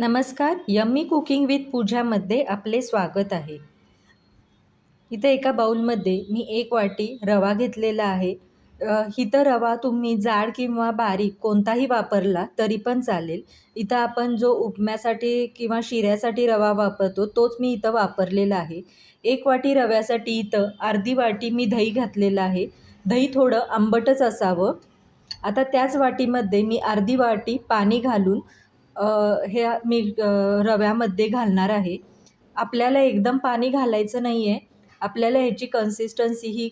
नमस्कार yummy cooking with पूजामध्ये आपले स्वागत आहे. इथं एका बाऊलमध्ये मी एक वाटी रवा घेतलेला आहे. इथं रवा तुम्ही जाड किंवा बारीक कोणताही वापरला तरी पण चालेल. इथं आपण जो उपम्यासाठी किंवा शिऱ्यासाठी रवा वापरतो तोच मी इथं वापरलेला आहे. एक वाटी रव्यासाठी इथं अर्धी वाटी मी दही घातलेलं आहे. दही थोडं आंबटच असावं. आता त्याच वाटीमध्ये मी अर्धी वाटी पाणी घालून हे मी रव्यामध्ये घालणार आहे. आपल्याला एकदम पाणी घालायचं नाही आहे आपल्याला ह्याची कन्सिस्टन्सी ही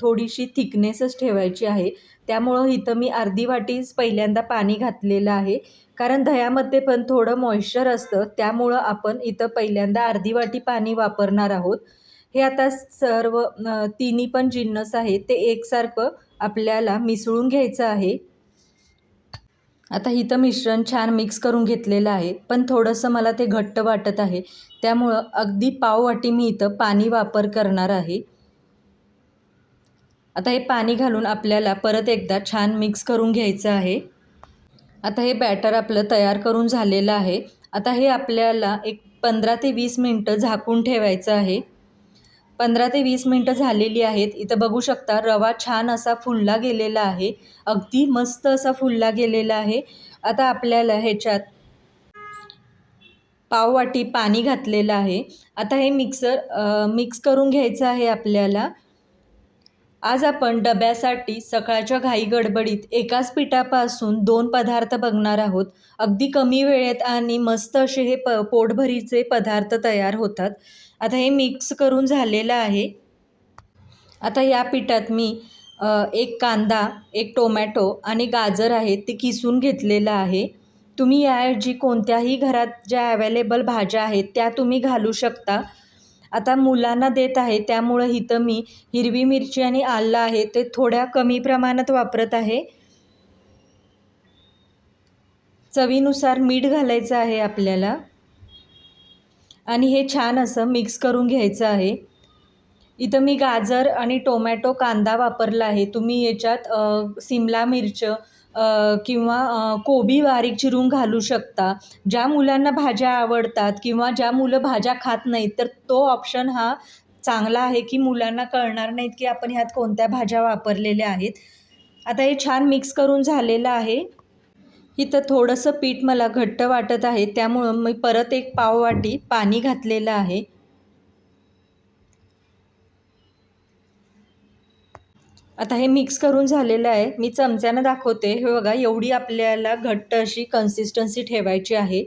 थोडीशी थिकनेसच ठेवायची आहे. त्यामुळं इथं मी अर्धी वाटीच पहिल्यांदा पाणी घातलेलं आहे. कारण दह्यामध्ये पण थोडं मॉइश्चर असतं. त्यामुळं आपण इथं पहिल्यांदा अर्धी वाटी पाणी वापरणार आहोत. हे आता सर्व तिन्ही पण जिन्नस आहे ते एकसारखं आपल्याला मिसळून घ्यायचं आहे. आता इथं मिश्रण छान मिक्स करून घेतलेलं आहे पण थोडंसं मला ते घट्ट वाटत आहे. त्यामुळं अगदी पाववाटी मी इथं पाणी वापर करणार आहे. आता हे पाणी घालून आपल्याला परत एकदा छान मिक्स करून घ्यायचं आहे. आता हे बॅटर आपलं तयार करून झालेलं आहे. आता हे आपल्याला एक पंधरा ते वीस मिनटं झाकून ठेवायचं आहे. पंधरा ते वीस मिनटं झालेली आहेत. इथं बघू शकता रवा छान असा फुलला गेलेला आहे. अगदी मस्त असा फुलला गेलेला आहे. आता आपल्याला ह्याच्यात पाववाटी पाणी घातलेलं आहे. आता हे मिक्सर मिक्स करून घ्यायचं आहे आपल्याला. आज आपण डब्यासाठी सकाळच्या घाई गडबडीत एकाच पिठापासून दोन पदार्थ बघणार आहोत. अगदी कमी वेळेत आणि मस्त असे हे प पोटभरीचे पदार्थ तयार होतात. आता हे मिक्स करून झालेलं आहे. आता या पिठात मी एक कांदा एक टोमॅटो आणि गाजर आहे ते किसून घेतलेलं आहे. तुम्ही याऐवजी कोणत्याही घरात ज्या अवेलेबल भाज्या आहेत त्या तुम्ही घालू शकता. आता मुलांना देत आहे त्यामुळं इथं मी हिरवी मिरची आणि आलं आहे ते थोड्या कमी प्रमाणात वापरत आहे. चवीनुसार मीठ घालायचं आहे आपल्याला. आणि हे छान असं मिक्स करून घ्यायचं आहे. इथं मी गाजर आणि टोमॅटो कांदा वापरला आहे. तुम्ही याच्यात सिमला मिरच किंवा कोबी बारीक चिरून घालू शकता. ज्या मुलांना भाज्या आवडतात किंवा ज्या मुलं भाज्या खात नाहीत तर तो ऑप्शन हा चांगला आहे की मुलांना कळणार नाहीत की आपण ह्यात कोणत्या भाज्या वापरलेल्या आहेत. आता हे छान मिक्स करून झालेलं आहे. इथं थोडंसं पीठ मला घट्ट वाटत आहे त्यामुळं मी परत एक पाववाटी पाणी घातलेलं आहे. आता हे मिक्स करून झालेलं आहे. मी चमच्यानं दाखवते. हे बघा एवढी आपल्याला घट्ट अशी कन्सिस्टन्सी ठेवायची आहे.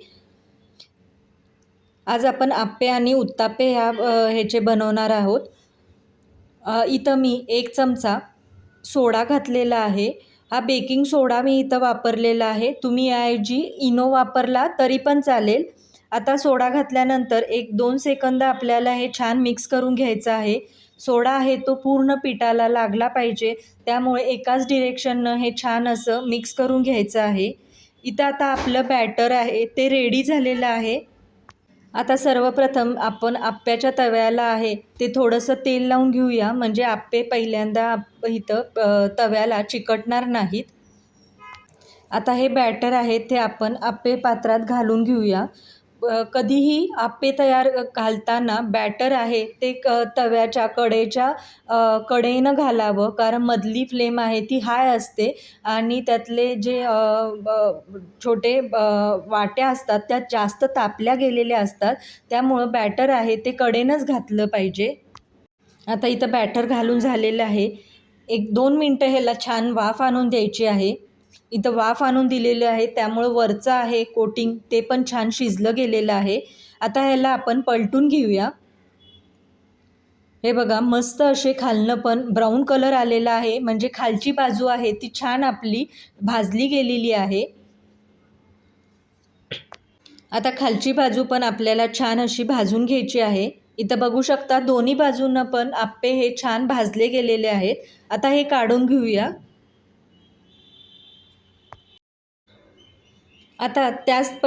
आज आपण आप्पे आणि उत्तापे ह्या ह्याचे बनवणार आहोत. इथं मी एक चमचा सोडा घातलेला आहे. हा बेकिंग सोडा मी इथं वापरलेला आहे. तुम्ही याऐवजी इनो वापरला तरी पण चालेल. आता सोडा घातल्यानंतर एक दोन सेकंद आपल्याला हे छान मिक्स करून घ्यायचं आहे. सोडा आहे तो पूर्ण पिठाला लागला पाहिजे. त्यामुळे एकाच डिरेक्शननं हे छान असं मिक्स करून घ्यायचं आहे. इथं आता आपलं बॅटर आहे ते रेडी झालेलं आहे. आता सर्वप्रथम आपण आप्प्याच्या तव्याला आहे ते थोडंसं तेल लावून घेऊया. म्हणजे आप्पे पहिल्यांदा आप- इथं तव्याला चिकटणार नाहीत. आता हे बॅटर आहे ते आपण आप्पे पात्रात घालून घेऊया. कधीही आप्पे तयार घालताना बॅटर आहे ते क तव्याच्या कडेच्या कडेनं घालावं. कारण मधली फ्लेम आहे ती हाय असते. आणि त्यातले जे ब- छोटे वाट्या असतात त्या जास्त तापल्या गेलेल्या असतात. त्यामुळं बॅटर आहे ते कडेनंच घातलं पाहिजे. आता इथं बॅटर घालून झालेलं आहे. एक दोन मिनटं ह्याला छान वाफ आणून द्यायची आहे. इथं वाफ आणून दिलेले आहे त्यामुळं वरचं आहे कोटिंग ते पण छान शिजलं गेलेलं आहे. आता ह्याला आपण पलटून घेऊया. हे बघा मस्त असे खालनं पण ब्राऊन कलर आलेला आहे. म्हणजे खालची बाजू आहे ती छान आपली भाजली गेलेली आहे. आता खालची बाजू पण आपल्याला छान अशी भाजून घ्यायची आहे. इथं बघू शकता दोन्ही बाजूनं पण आप्पे हे छान भाजले गेलेले आहेत. आता हे काढून घेऊया. आता त्याच प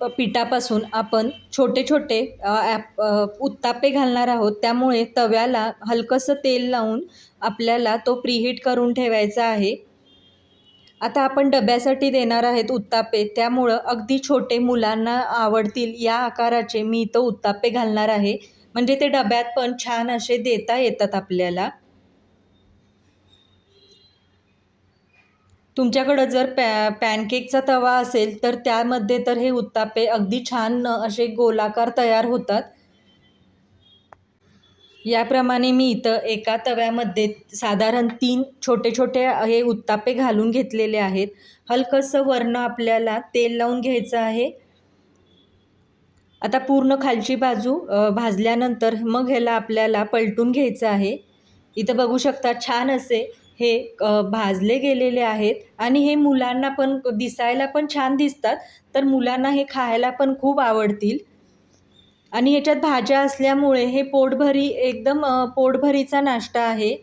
प- पिठापासून आपण छोटे छोटे ॲप उत्तापे घालणार आहोत. त्यामुळे तव्याला हलकंसं तेल लावून आपल्याला तो प्रीहीट करून ठेवायचा आहे. आता आपण डब्यासाठी देणार आहेत उत्तापे. त्यामुळं अगदी छोटे मुलांना आवडतील या आकाराचे मी इथं उत्तापे घालणार आहे. म्हणजे ते डब्यात पण छान असे देता येतात आपल्याला. तुमच्याकडं जर पॅ पॅनकेकचा तवा असेल तर त्यामध्ये तर हे उत्तापे अगदी छान असे गोलाकार तयार होतात. याप्रमाणे मी इथं एका तव्यामध्ये साधारण तीन छोटे छोटे हे उत्तापे घालून घेतलेले आहेत. हलकंसं वर्ण आपल्याला तेल लावून घ्यायचं आहे. आता पूर्ण खालची बाजू भाजल्यानंतर मग ह्याला आपल्याला पलटून घ्यायचं आहे. इथं बघू शकता छान असे हे भाजले गेलेले आहेत आणि हे मुलांना पण दिसायला पण छान दिसतात तर मुलांना हे खायला पण खूप आवडतील. आणि ह्याच्यात भाज्या असल्यामुळे हे पोटभरी एकदम पोटभरीचा नाश्ता आहे.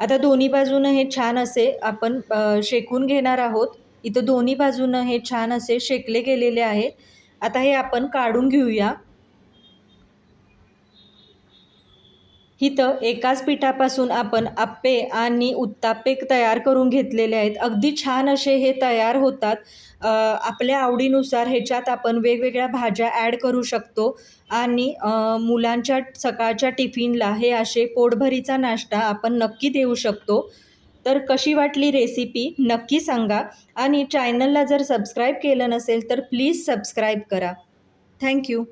आता दोन्ही बाजूनं हे छान असे आपण शेकून घेणार आहोत. इथं दोन्ही बाजूनं हे छान असे शेकले गेलेले आहेत. आता हे आपण काढून घेऊया. इथं एकाच पिठापासून आपण आप्पे आणि उत्ताप्पे तयार करून घेतलेले आहेत. अगदी छान असे हे तयार होतात. आपल्या आवडीनुसार ह्याच्यात आपण वेगवेगळ्या भाज्या ॲड करू शकतो. आणि मुलांच्या सकाळच्या टिफिनला हे असे पोटभरीचा नाश्ता आपण नक्की देऊ शकतो. तर कशी वाटली रेसिपी नक्की सांगा. आणि चॅनलला जर सबस्क्राईब केलं नसेल तर प्लीज सबस्क्राईब करा. थँक्यू.